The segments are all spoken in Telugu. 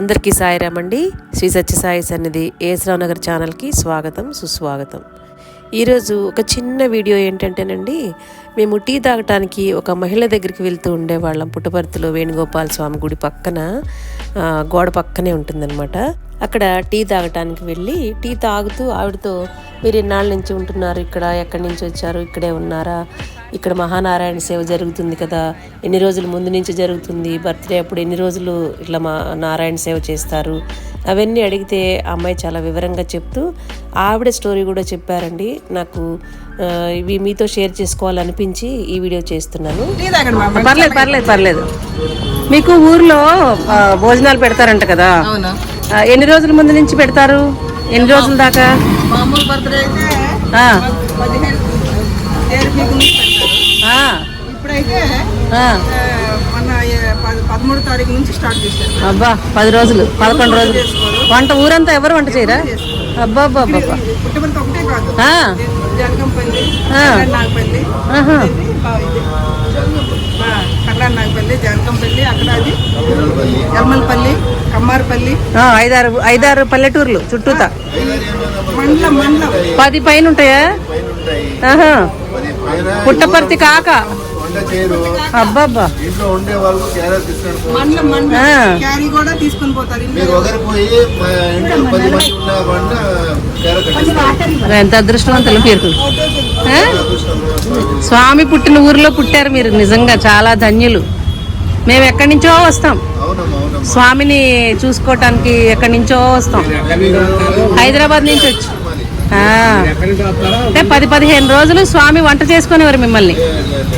అందరికీ సాయి అండి శ్రీ సత్యసాయి సన్నిధి ఏసరావు నగర్ ఛానల్కి స్వాగతం సుస్వాగతం. ఈరోజు ఒక చిన్న వీడియో ఏంటంటేనండి మేము టీ తాగటానికి ఒక మహిళ దగ్గరికి వెళ్తూ ఉండేవాళ్ళం. పుట్టపర్తిలో వేణుగోపాల స్వామి గుడి పక్కన గోడ పక్కనే ఉంటుందన్నమాట. అక్కడ టీ తాగటానికి వెళ్ళి టీ తాగుతూ ఆవిడతో మీరు ఎన్నాళ్ళ నుంచి ఉంటున్నారు ఇక్కడ ఎక్కడి నుంచి వచ్చారు ఇక్కడే ఉన్నారా? ఇక్కడ మహానారాయణ సేవ జరుగుతుంది కదా. ఎన్ని రోజుల ముందు నుంచి జరుగుతుంది. బర్త్డే అప్పుడు ఎన్ని రోజులు ఇట్లా మా నారాయణ సేవ చేస్తారు. అవన్నీ అడిగితే ఆ అమ్మాయి చాలా వివరంగా చెప్తూ ఆవిడ స్టోరీ కూడా చెప్పారండి. నాకు ఇవి మీతో షేర్ చేసుకోవాలనిపించి ఈ వీడియో చేస్తున్నాను. పర్లేదు పర్లేదు పర్లేదు. మీకు ఊర్లో భోజనాలు పెడతారంట కదా. ఎన్ని రోజుల ముందు నుంచి పెడతారు? ఎన్ని రోజుల దాకా? మామూలు బర్త్డే అయితే ఇప్పుడైతే మొన్న పదమూడు తారీఖు నుంచి స్టార్ట్ చేశారు. అబ్బా పది రోజులు పదకొండు రోజులు. వంట ఊరంతా ఎవరు వంట చేయరా? అబ్బా అబ్బా అబ్బా. పుట్టపర్తి ఒకటే కాదు. జనకంపల్లి నాగపల్లి కళ్యాణ్ నాగపల్లి జనకంపల్లి అక్కడ అది ఎల్మల్పల్లి కమ్మారపల్లి. ఐదారు ఐదారు పల్లెటూర్లు చుట్టూతా. మండలం మండలం. పది పైన ఉంటాయా. పుట్టపర్తి కాక. అబ్బాబ్బా. ఇంట్లో ఉండే వాళ్ళు క్యారెట్ తీసుకొని. క్యారీ కూడా తీసుకొని పోతారు ఇంట్లో. మీరు ఒకరు పోయి ఇంట్లో పది మంది ఉన్న. ఎంత అదృష్టవంతులు మీరు. స్వామి పుట్టిన ఊరిలో పుట్టారు మీరు నిజంగా చాలా ధన్యులు. మేము ఎక్కడి నుంచో వస్తాం. స్వామిని చూసుకోవటానికి ఎక్కడి నుంచో వస్తాం. హైదరాబాద్ నుంచి వచ్చి. అంటే పది పదిహేను రోజులు స్వామి వంట చేసుకునేవారు మిమ్మల్ని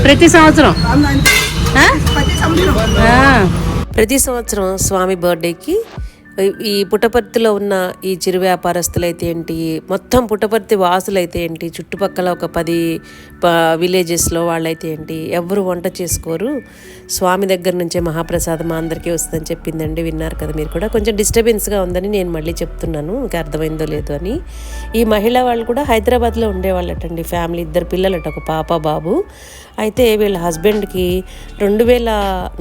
ప్రతి సంవత్సరం ఆ? ప్రతి సంవత్సరం ఆ. ప్రతి సంవత్సరం స్వామి బర్త్డేకి ఈ పుట్టపర్తిలో ఉన్న ఈ చిరు వ్యాపారస్తులైతే ఏంటి? మొత్తం పుట్టపర్తి వాసులైతే ఏంటి? చుట్టుపక్కల ఒక పది ప- విలేజెస్లో వాళ్ళైతే ఏంటి? ఎవరు వంట చేసుకోరు. స్వామి దగ్గర నుంచే మహాప్రసాదం అందరికీ వస్తుందని చెప్పిందండి. విన్నారు కదా మీరు కూడా. కొంచెం డిస్టర్బెన్స్గా ఉందని నేను మళ్ళీ చెప్తున్నాను. ఇంకా అర్థమైందో లేదో అని. ఈ మహిళ వాళ్ళు కూడా హైదరాబాద్లో ఉండేవాళ్ళటండి. ఫ్యామిలీ ఇద్దరు పిల్లలట. ఒక పాప బాబు. అయితే వీళ్ళ హస్బెండ్కి రెండు వేల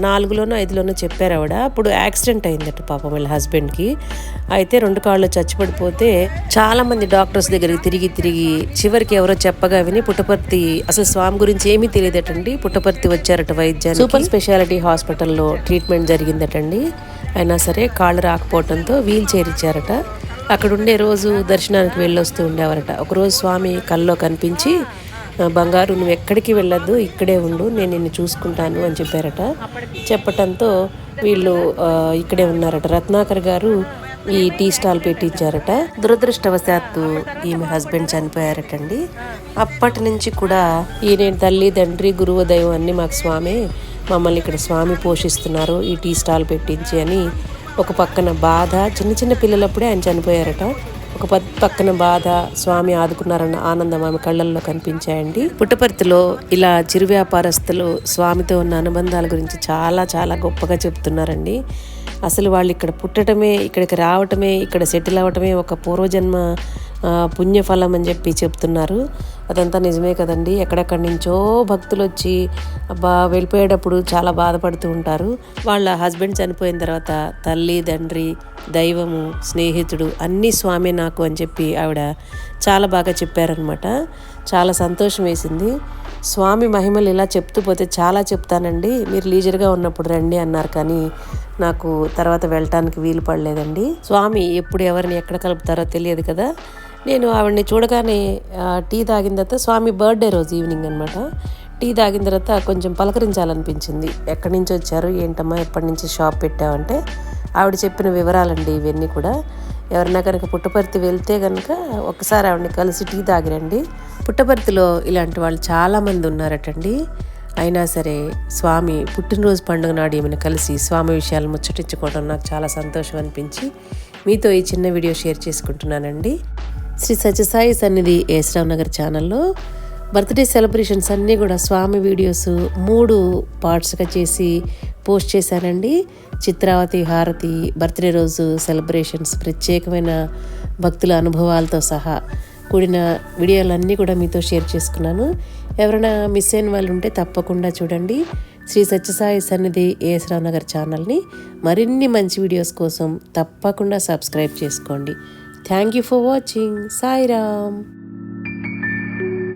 నాలుగులోనో ఐదులోనో చెప్పారు ఆవిడ. అప్పుడు యాక్సిడెంట్ అయిందట పాపం వీళ్ళ హస్బెండ్కి. అయితే రెండు కాళ్ళు చచ్చిపడిపోతే చాలామంది డాక్టర్స్ దగ్గరికి తిరిగి తిరిగి చివరికి ఎవరో చెప్పగా విని పుట్టపర్తి అసలు స్వామి గురించి ఏమీ తెలియదటండి. పుట్టపర్తి వచ్చారట వైద్యాన్ని సూపర్ స్పెషాలిటీ హాస్పిటల్లో ట్రీట్మెంట్ జరిగిందటండి. అయినా సరే కాళ్ళు రాకపోవడంతో వీల్ చైర్ ఇచ్చారట. అక్కడ ఉండే రోజు దర్శనానికి వెళ్ళొస్తూ ఉండేవారట. ఒకరోజు స్వామి కల్లో కనిపించి బంగారు నువ్వు ఎక్కడికి వెళ్ళొద్దు ఇక్కడే ఉండు నేను నిన్ను చూసుకుంటాను అని చెప్పారట. చెప్పటంతో వీళ్ళు ఇక్కడే ఉన్నారట. రత్నాకర్ గారు ఈ టీ స్టాల్ పెట్టించారట. దురదృష్టవశాత్తు ఈమె హస్బెండ్ చనిపోయారటండి. అప్పటి నుంచి కూడా ఈయన తల్లి తండ్రి గురువు దైవం అన్ని మాకు స్వామి. మమ్మల్ని ఇక్కడ స్వామి పోషిస్తున్నారు ఈ టీ స్టాల్ పెట్టించి అని ఒక పక్కన బాధ చిన్న చిన్న పిల్లలప్పుడే ఆయన చనిపోయారట. ఒక పక్కన బాధ స్వామి ఆదుకున్నారన్న ఆనందం ఆమె కళ్ళల్లో కనిపించాయండి. పుట్టపర్తిలో ఇలా చిరు వ్యాపారస్తులు స్వామితో ఉన్న అనుబంధాల గురించి చాలా చాలా గొప్పగా చెప్తున్నారండి. అసలు వాళ్ళు ఇక్కడ పుట్టడమే ఇక్కడికి రావటమే ఇక్కడ సెటిల్ అవ్వటమే ఒక పూర్వజన్మ పుణ్యఫలం అని చెప్పి చెప్తున్నారు. అదంతా నిజమే కదండి. ఎక్కడెక్కడి నుంచో భక్తులు వచ్చి అబ్బా వెళ్ళిపోయేటప్పుడు చాలా బాధపడుతూ ఉంటారు. వాళ్ళ హస్బెండ్ చనిపోయిన తర్వాత తల్లి తండ్రి దైవము స్నేహితుడు అన్నీ స్వామి నాకు అని చెప్పి ఆవిడ చాలా బాగా చెప్పారనమాట చాలా సంతోషం వేసింది. స్వామి మహిమలు ఇలా చెప్తూ పోతే చాలా చెప్తానండి. మీరు లీజర్గా ఉన్నప్పుడు రండి అన్నారు కానీ నాకు తర్వాత వెళ్ళటానికి వీలు పడలేదండి. స్వామి ఎప్పుడు ఎవరిని ఎక్కడ కలుపుతారో తెలియదు కదా. నేను ఆవిడని చూడగానే టీ తాగిన తర్వాత స్వామి బర్త్డే రోజు ఈవినింగ్ అనమాట టీ తాగిన తర్వాత కొంచెం పలకరించాలనిపించింది. ఎక్కడి నుంచి వచ్చారు? ఏంటమ్మా? ఎప్పటి నుంచి షాప్ పెట్టావంటే? ఆవిడ చెప్పిన వివరాలండి ఇవన్నీ కూడా. ఎవరైనా కనుక పుట్టపర్తి వెళ్తే కనుక ఒకసారి ఆవిడని కలిసి టీ తాగిరండి. పుట్టపర్తిలో ఇలాంటి వాళ్ళు చాలామంది ఉన్నారటండి. అయినా సరే స్వామి పుట్టినరోజు పండుగ నాడు ఏమైనా కలిసి స్వామి విషయాలు ముచ్చటించుకోవడం నాకు చాలా సంతోషం అనిపించి మీతో ఈ చిన్న వీడియో షేర్ చేసుకుంటున్నానండి. శ్రీ సత్యసాయి సన్నిధి ఏసరావు నగర్ ఛానల్లో బర్త్డే సెలబ్రేషన్స్ అన్నీ కూడా స్వామి వీడియోస్ మూడు పార్ట్స్గా చేసి పోస్ట్ చేశానండి. చిత్రావతి హారతి బర్త్డే రోజు సెలబ్రేషన్స్ ప్రత్యేకమైన భక్తుల అనుభవాలతో సహా కూడిన వీడియోలన్నీ కూడా మీతో షేర్ చేసుకున్నాను. ఎవరైనా మిస్ అయిన వాళ్ళు ఉంటే తప్పకుండా చూడండి. శ్రీ సత్యసాయి సన్నిధి ఏసరావు నగర్ ఛానల్ని. మరిన్ని మంచి వీడియోస్ కోసం తప్పకుండా సబ్స్క్రైబ్ చేసుకోండి. Thank you for watching. Sai Ram.